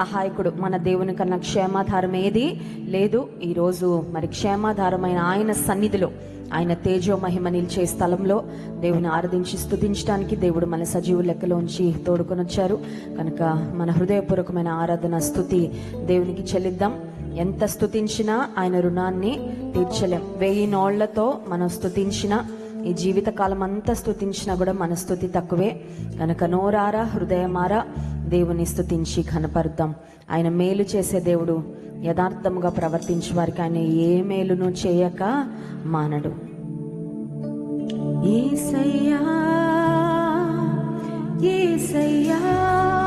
సహాయకుడు మన దేవుని కన్నా క్షేమాధారం ఏది? లేదు ఈరోజు మరి క్షేమాధారమైన ఆయన సన్నిధిలో ఆయన తేజో మహిమ నిలిచే స్థలంలో దేవుని ఆరాధించి స్థుతించడానికి దేవుడు మన సజీవు లెక్కలోంచి తోడుకొని వచ్చారు కనుక మన హృదయపూర్వకమైన ఆరాధన స్థుతి దేవునికి చెల్లిద్దాం. ఎంత స్తుతించినా ఆయన రుణాన్ని తీర్చలేం. వెయ్యి నోళ్ళతో మనం స్తుతించినా ఈ జీవితకాలం అంతా స్థుతించినా కూడా మన స్థుతి తక్కువే. కనుక నోరారా హృదయమారా దేవుని స్థుతించి కనపరుద్దాం ఆయన మేలు చేసే దేవుడు యథార్థముగా ప్రవర్తించే వారికి ఆయన ఏ మేలును చేయక మానడు. ఏసయ్యా ఏసయ్యా.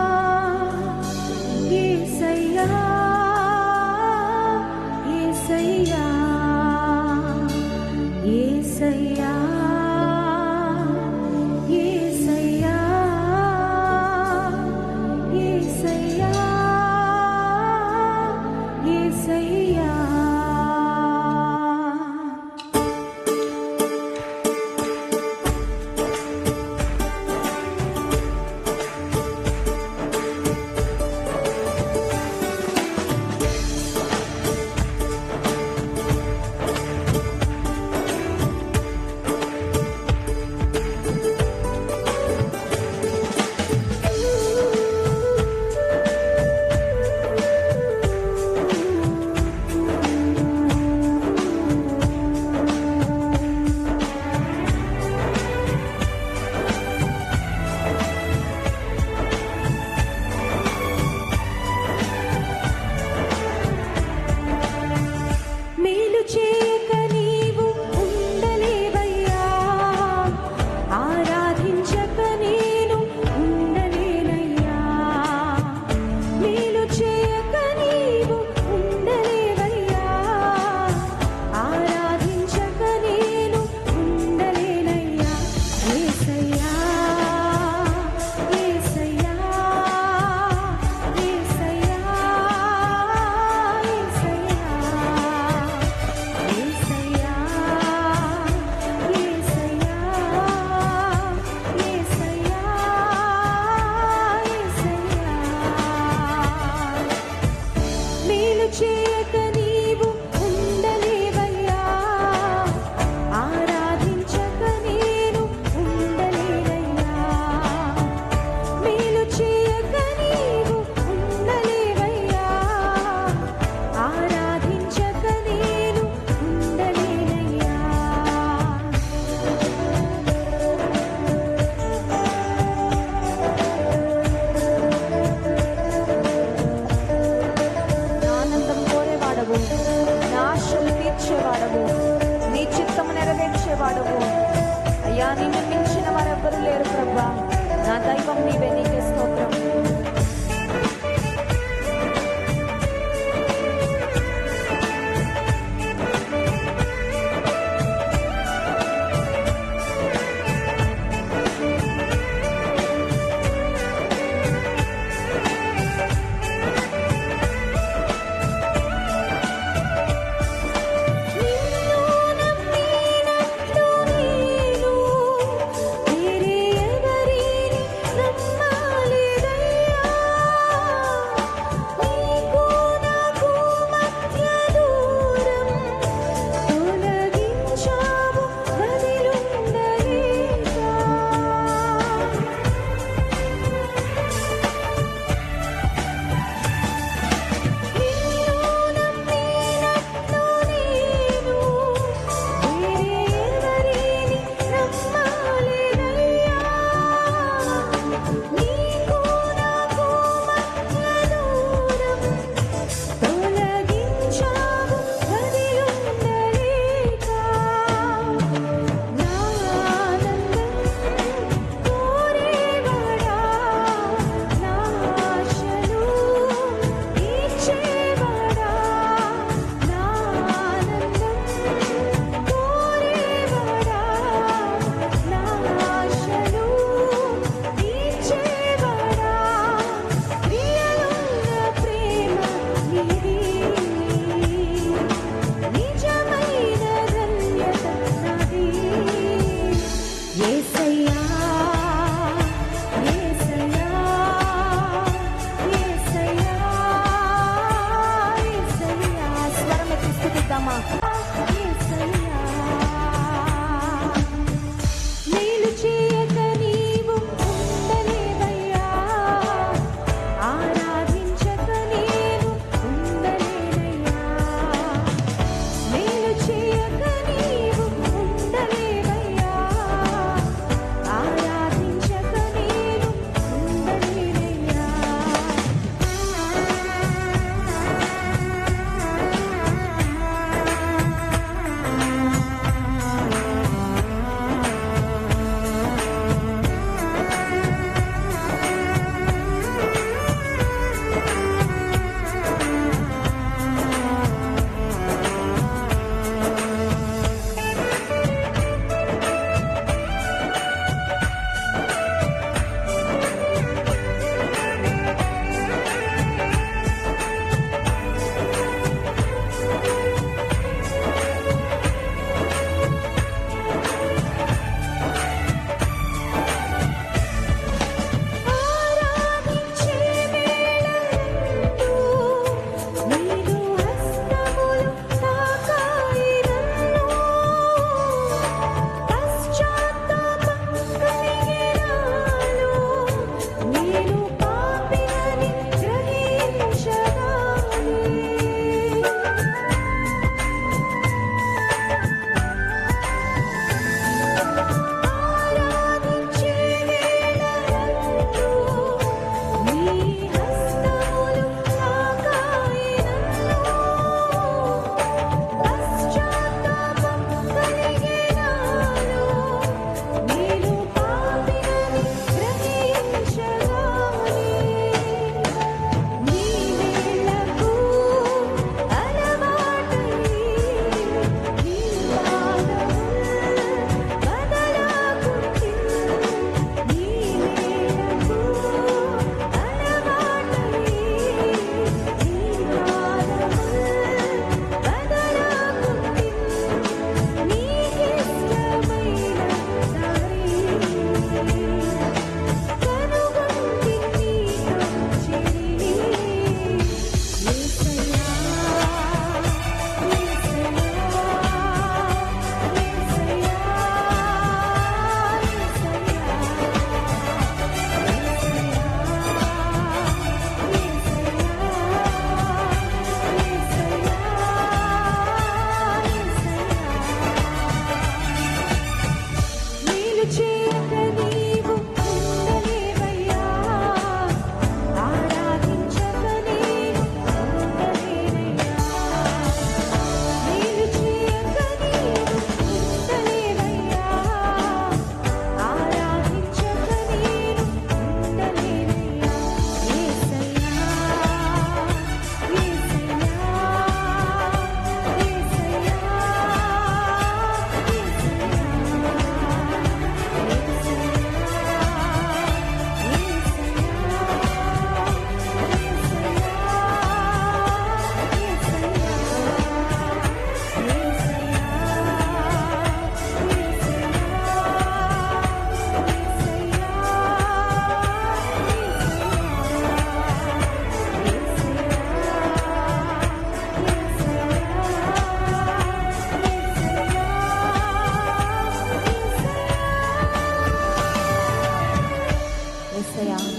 Mama.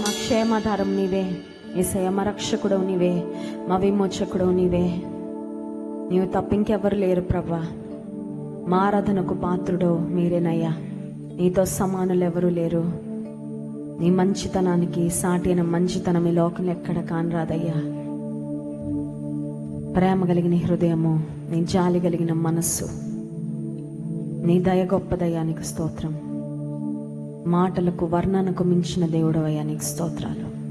క్షేమాధారం నీవే. ఏసయ్య మా రక్షకుడవు నీవే. మా విమోచకుడవు నీవే. నీవు తప్పింకెవరు లేరు ప్రభా. మా ఆరాధనకు పాత్రుడో మీరేనయ్యా. నీతో సమానులు ఎవరు లేరు. నీ మంచితనానికి సాటిన మంచితనం ఈ లోకం ఎక్కడ కానరాదయ్యా. ప్రేమ కలిగిన హృదయము నీ జాలి కలిగిన మనస్సు నీ దయ గొప్పదయ్యా స్తోత్రం. మాటలకు వర్ణనకు మించిన దేవుడవయ్యా నీకు స్తోత్రాలు.